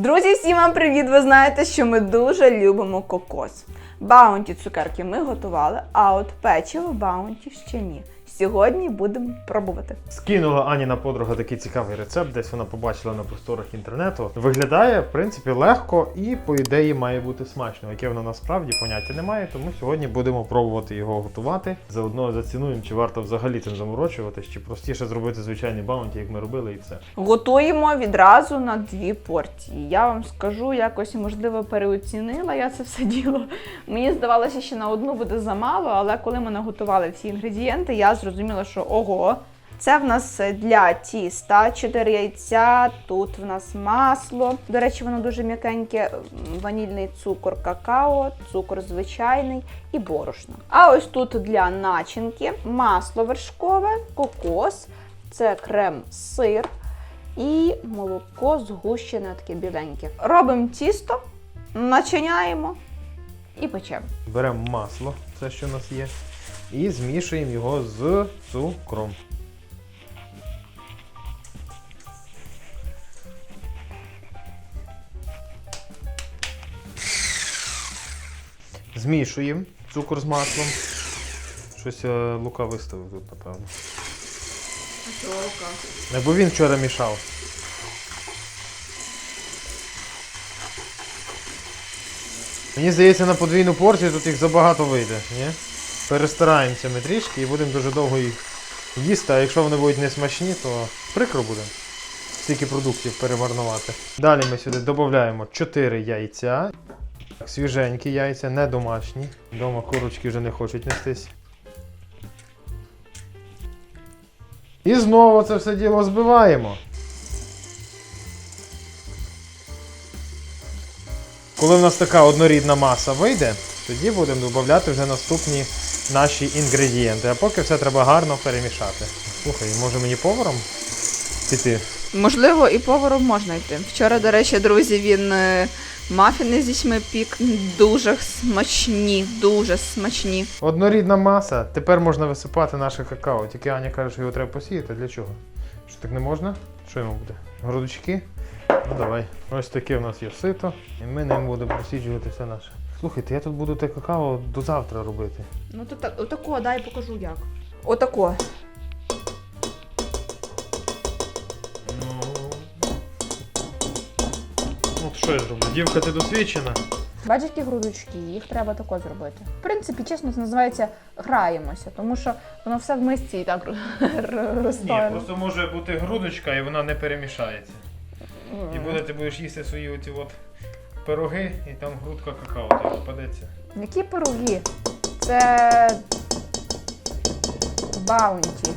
Друзі, всім вам привіт! Ви знаєте, що ми дуже любимо кокос. Баунті цукерки ми готували, а от печиво баунті ще ні. Сьогодні будемо пробувати. Скинула Аніна подруга такий цікавий рецепт, десь вона побачила на просторах інтернету. Виглядає, в принципі, легко і, по ідеї, має бути смачно. Яке воно насправді поняття немає, тому сьогодні будемо пробувати його готувати. Заодно зацінуємо, чи варто взагалі цим заморочуватись, чи простіше зробити звичайний баунті, як ми робили, і все. Готуємо відразу на дві порції. Я вам скажу, якось можливо переоцінила я це все діло. Мені здавалося, що на одну буде замало, але коли ми наготували всі інгредієнти, я зрозуміла, що ого. Це в нас для тіста 4 яйця, тут в нас масло. До речі, воно дуже м'якеньке, ванільний цукор, какао, цукор звичайний і борошно. А ось тут для начинки масло вершкове, кокос, це крем, сир і молоко згущене таке біленьке. Робимо тісто, начиняємо і печемо. Беремо масло, це що у нас є, і змішуємо його з цукром. Змішуємо цукор з маслом. Щось лука виставив тут, напевно. Або він вчора мішав. Мені здається, на подвійну порцію тут їх забагато вийде, ні? Перестараємося ми трішки і будемо дуже довго їх їсти, а якщо вони будуть не смачні, то прикро буде стільки продуктів перемарнувати. Далі ми сюди додаємо 4 яйця. Свіженькі яйця, не домашні. Дома курочки вже не хочуть нестись. І знову це все діло збиваємо. Коли в нас така однорідна маса вийде, тоді будемо додати вже наступні наші інгредієнти. А поки все треба гарно перемішати. Слухай, може мені поваром піти? Можливо, і поваром можна йти. Вчора, до речі, друзі, він е, мафіни з дітьми пік дуже смачні, дуже смачні. Однорідна маса. Тепер можна висипати наше какао. Тільки Аня каже, що його треба посіяти. Для чого? Що так не можна? Що йому буде? Грудочки? Ну давай. Ось таке в нас є сито, і ми ним будемо просіджувати все наше. Слухайте, я тут буду те какао до завтра робити. Ну то так, отако, дай покажу як. Отако. Ну. От що я зроблю? Дівка, ти досвідчена? Бачиш, які грудочки, їх треба тако зробити. В принципі, чесно, це називається граємося, тому що воно все в мисці і так Ні, просто може бути грудочка і вона не перемішається. І буде ти будеш їсти свої оці от пироги, і там грудка какао тобі попадеться. Які пироги? Це баунті.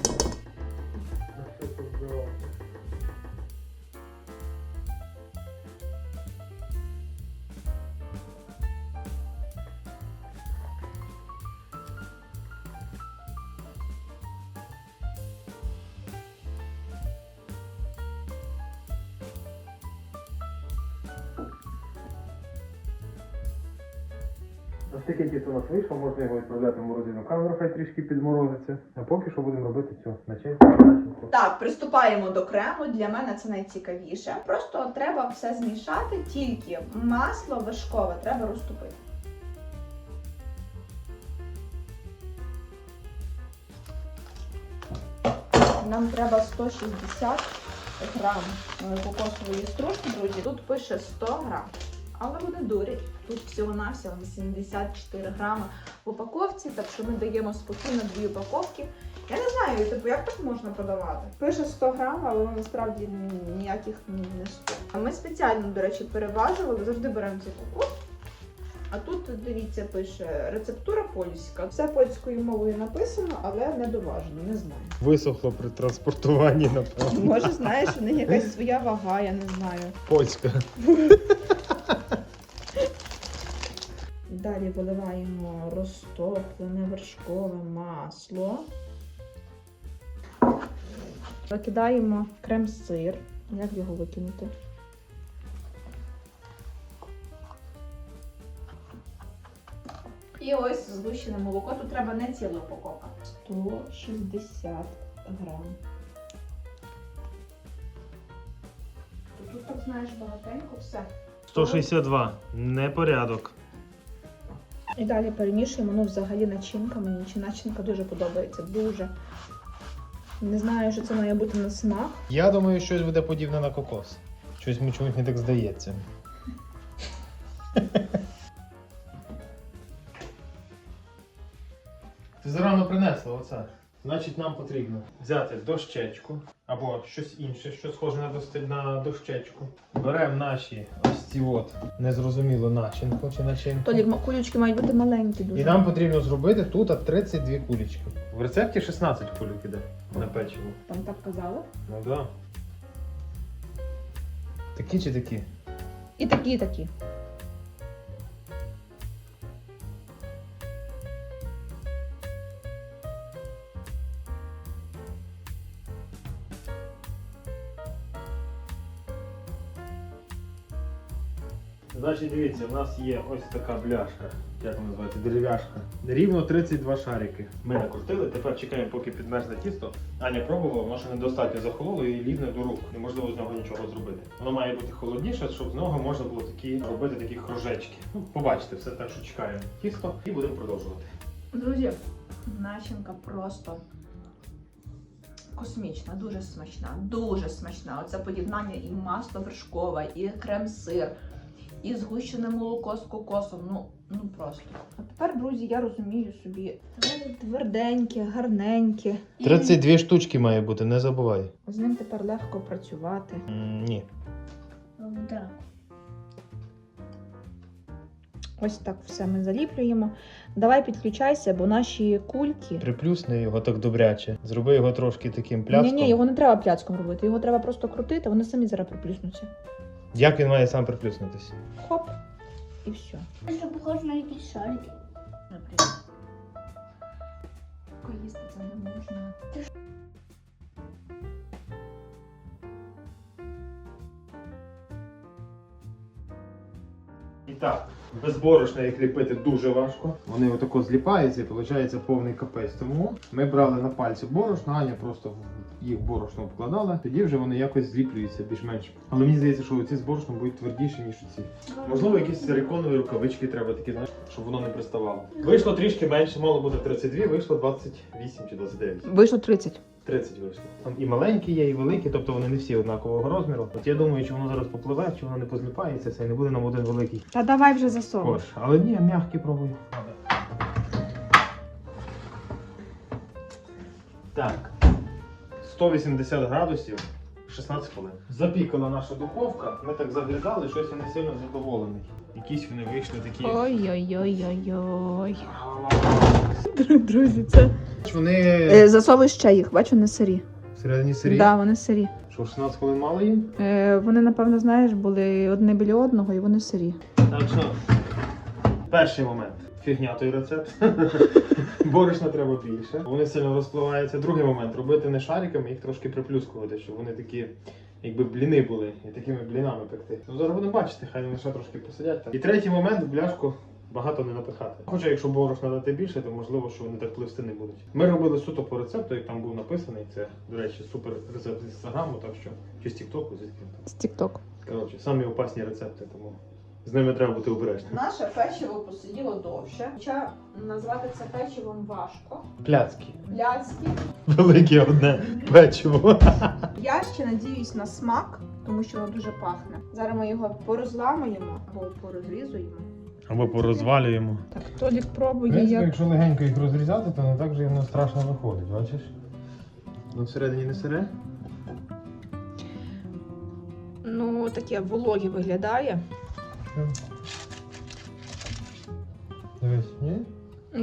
Ось таке тісто у нас вийшло, можна його відправляти в морозильну камеру, хай трішки підморозиться. А поки що будемо робити цю начинку. Так, приступаємо до крему. Для мене це найцікавіше. Просто треба все змішати, тільки масло вершкове треба розтопити. Нам треба 160 грам кокосової стружки, друзі. Тут пише 100 грам. Але вони дурять. Тут всього-навсього 84 грами в упаковці, так що ми даємо спокійно дві упаковки. Я не знаю, типу, як так можна продавати? Пише 100 грам, але насправді ніяких не 100. А ми спеціально, до речі, переважували, завжди беремо цей кокос. А тут, дивіться, пише рецептура польська. Все польською мовою написано, але не доважено, не знаю. Висохло при транспортуванні, напевно. Може, знаєш, у них якась своя вага, я не знаю. Польська. Далі виливаємо розтоплене вершкове масло. Викидаємо крем-сир. Як його викинути? І ось згущене молоко. Тут треба не ціла упаковка. 160 грам. Тут так знаєш, багатенько, все. 162. Непорядок. І далі перемішуємо, ну взагалі начинка мені, чи начинка дуже подобається, дуже. Не знаю, що це має бути на смак. Я думаю, щось буде подібне на кокос. Щось мені чомусь не так здається. Ти зарано принесла оце. Значить, нам потрібно взяти дощечку або щось інше, що схоже на, дости- на дощечку. Беремо наші ось ці от незрозуміло начинку чи начинку. Толік, кулючки мають бути маленькі дуже. І нам потрібно зробити тут 32 кулечки. В рецепті 16 кульок іде на печиво. Там так казали. Ну так. Да. Такі чи такі? І такі, і такі. Значить, дивіться, у нас є ось така бляшка, як вона називається, дерев'яшка. Рівно 32 шарики. Ми накрутили, тепер чекаємо, поки підмерзне тісто. Аня пробувала, воно ще недостатньо захололо і лівне до рук. Неможливо з нього нічого зробити. Воно має бути холодніше, щоб з нього можна було такі робити такі кружечки. Ну, побачите, все так, що чекаємо тісто і будемо продовжувати. Друзі, начинка просто космічна, дуже смачна, дуже смачна. Оце поєднання і масло вершкове, і крем-сир, і згущене молоко з кокосом. Ну, ну просто. А тепер, друзі, я розумію собі тверденьке, гарненьке. І 32 штучки має бути, не забувай. З ним тепер легко працювати. ні. Так. Ось так все ми заліплюємо. Давай підключайся, бо наші кульки. Приплюсни його так добряче. Зроби його трошки таким пляцком. Ні, ні, його не треба пляцком робити. Його треба просто крутити, вони самі зараз приплюснуться. Як він має сам приплюснутися? Хоп, і все. Це похоже на якісь шарики. Їсти це не можна. І так, без борошна їх ліпити дуже важко. Вони отако зліпаються і виходить повний капець. Тому ми брали на пальці борошно, Аня просто в їх борошно вкладала, тоді вже вони якось зліплюються більш-менш. Але мені здається, що ці з борошном будуть твердіші, ніж ці. Можливо, якісь силиконові рукавички треба такі, знаєш, щоб воно не приставало. Вийшло трішки менше, мало бути 32, вийшло 28 чи 29. Вийшло 30. 30 вийшло. Там і маленькі є, і великі, тобто вони не всі однакового розміру. От я думаю, чи воно зараз попливе, чи воно не позліпається, це і не буде нам один великий Та давай вже засовуй. корж. Але ні, м'який пробую. Так. 180 градусів. 16 хвилин. Запікала наша духовка. Ми так заглядали, щось я не сильно задоволений. Якісь вони вийшли такі. Ой-ой-ой-ой-ой. Друзі, це. Вони Е, засовуй ще їх, бачу, не сирі. всередині сирі. Так, да, вони сирі. Що 16 хвилин мало їм? Е, вони, напевно, знаєш, були одне біля одного і вони сирі. Так що, перший момент. Фігня той рецепт. Борошна треба більше. Вони сильно розпливаються. Другий момент робити не шариками, їх трошки приплюскувати, щоб вони такі, якби бліни були, і такими блінами пекти. Ну зараз будемо бачити, хай вони ще трошки посидять. І третій момент в бляшку. Багато не напихати. Хоча якщо борошна дати більше, то можливо, що вони так пливсти не будуть. Ми робили суто по рецепту, як там був написаний. Це, до речі, супер рецепт з інстаграму, так що чи з Тіктоку, звідки там. З Тік-Ток. Коротше, самі опасні рецепти, тому з ними треба бути обережним. Наше печиво посиділо довше. Хоча назвати це печивом важко. Пляцки. Пляцки. Велике одне печиво. Я ще надіюсь на смак, тому що воно дуже пахне. Зараз ми його порозламуємо або порозрізуємо. Або порозвалюємо. Так, Толік В пробує, принципі, як якщо легенько їх розрізати, то не так же воно страшно виходить, бачиш? Ну всередині не сире? ну таке вологе виглядає. Дивись, ні?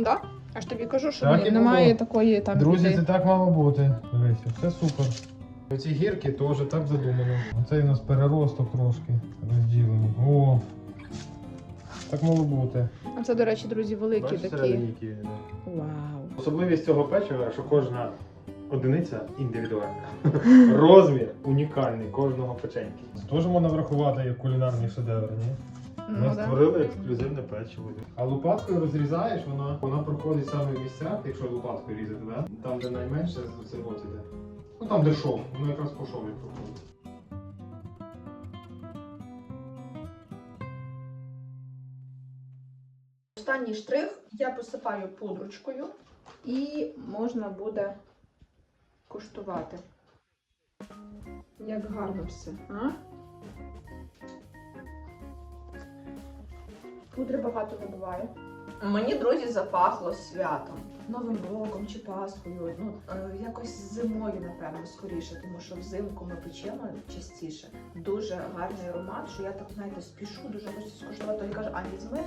Да? Я ж тобі кажу, що Так і немає було. такої там Друзі, біди. це так мало бути. Дивись, все супер. Оці гірки теж так задумано. Оцей у нас переросток трошки розділений. О! Так мало бути. А це, до речі, друзі, великі Бачиш, такі. всередині які іде? Вау. Особливість цього печива, що кожна одиниця індивідуальна. Розмір унікальний кожного печеньки. Це теж можна врахувати як кулінарний шедевр, ні? Ну, Ми да. створили ексклюзивне печиво. А лопаткою розрізаєш, вона вона проходить саме в місцях, якщо лопаткою різати, да? там, де найменше це от іде. Ну там де шов, воно якраз по шові проходить. Останній штрих я посипаю пудрочкою і можна буде куштувати. Як гарно все. а? Пудри багато не буває. Мені, друзі, запахло святом. Новим роком чи Пасхою. Ну, е, якось зимою, напевно, скоріше, тому що взимку ми печемо частіше. Дуже гарний аромат, що я так, знаєте, спішу, дуже хочу скуштувати. І каже, а візьми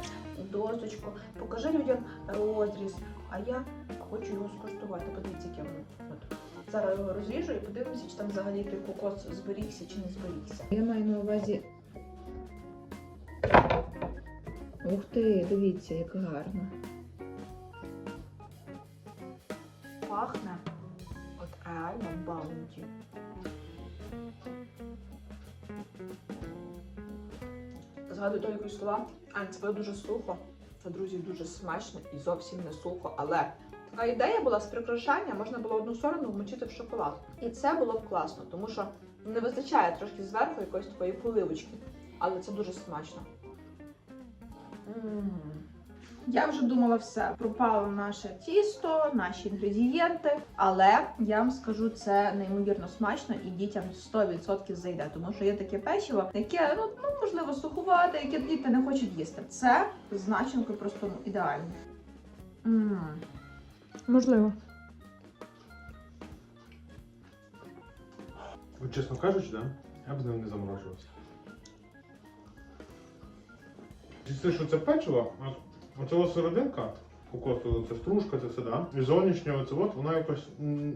досочку, покажи людям розріз, а я хочу його скуштувати. Подивіться, яке воно. От. Зараз його розріжу і подивимося, чи там взагалі той кокос зберігся чи не зберігся. Я маю на увазі. Ух ти, дивіться, як гарно. Пахне от реально баунті. Згадую якісь слова. А це дуже сухо. Це, друзі, дуже смачно і зовсім не сухо. Але така ідея була з прикрашання, можна було одну сторону вмочити в шоколад. І це було б класно, тому що не вистачає трошки зверху якоїсь такої поливочки. Але це дуже смачно. М. Я вже думала все. Пропало наше тісто, наші інгредієнти. Але я вам скажу, це неймовірно смачно і дітям 100% зайде. Тому що є таке печиво, яке ну, ну можливо сухувате, яке діти не хочуть їсти. Це з начинкою просто ну, ідеально. м Можливо. От чесно кажучи, да, я б з ним не заморочувався. Це, що це печиво, ось серединка кокосу, це стружка, це все, да? І зовнішнє оце от, вона якось. м,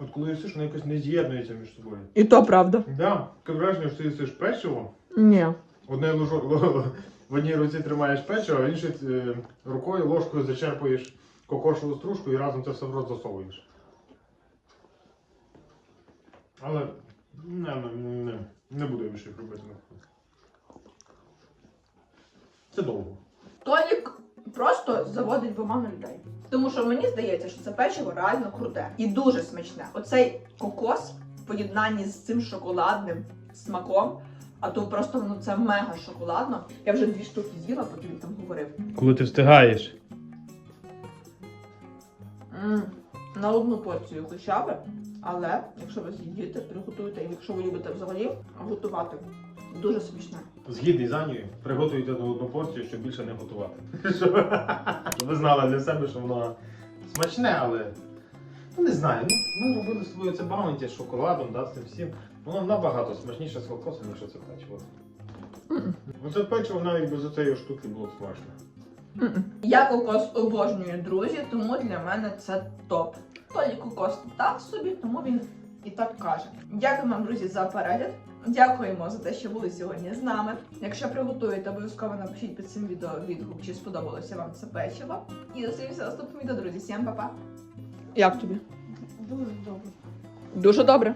От коли їсиш, вона якось не з'єднується між собою. І то правда. Да, таке враження, що ти їсиш печиво, Ні. одне ложо, в одній руці тримаєш печиво, а в іншій е, рукою ложкою зачерпуєш кокосову стружку і разом це все в рот засовуєш. Але не, не, не, не буду я більше їх робити. Це довго. Толік просто заводить в оману людей. Тому що мені здається, що це печиво реально круте і дуже смачне. Оцей кокос в поєднанні з цим шоколадним смаком, а то просто ну це мега шоколадно. Я вже дві штуки з'їла, поки він там говорив. Коли ти встигаєш. м На одну порцію хоча б, але якщо ви з'їдете, приготуйте, і якщо ви любите взагалі готувати, дуже смачне. Згідний з Анією, приготуйте на одну порцію, щоб більше не готувати. Щоб ви знали для себе, що воно смачне, але. Ну не знаю. Ну, ми робили з тобою це баунті з шоколадом, да, з цим всім. Воно набагато смачніше з кокосом, ніж це печиво. Оце печиво навіть без цієї штуки було б смачно. Я кокос обожнюю, друзі, тому для мене це топ. Толі кокос так собі, тому він і так каже. Дякую вам, друзі, за перегляд. Дякуємо за те, що були сьогодні з нами. Якщо приготуєте, обов'язково напишіть під цим відео відгук, чи сподобалося вам це печиво. І зустрінемося в наступному відео, друзі. Всім па-па. Як тобі? Дуже добре. Дуже добре.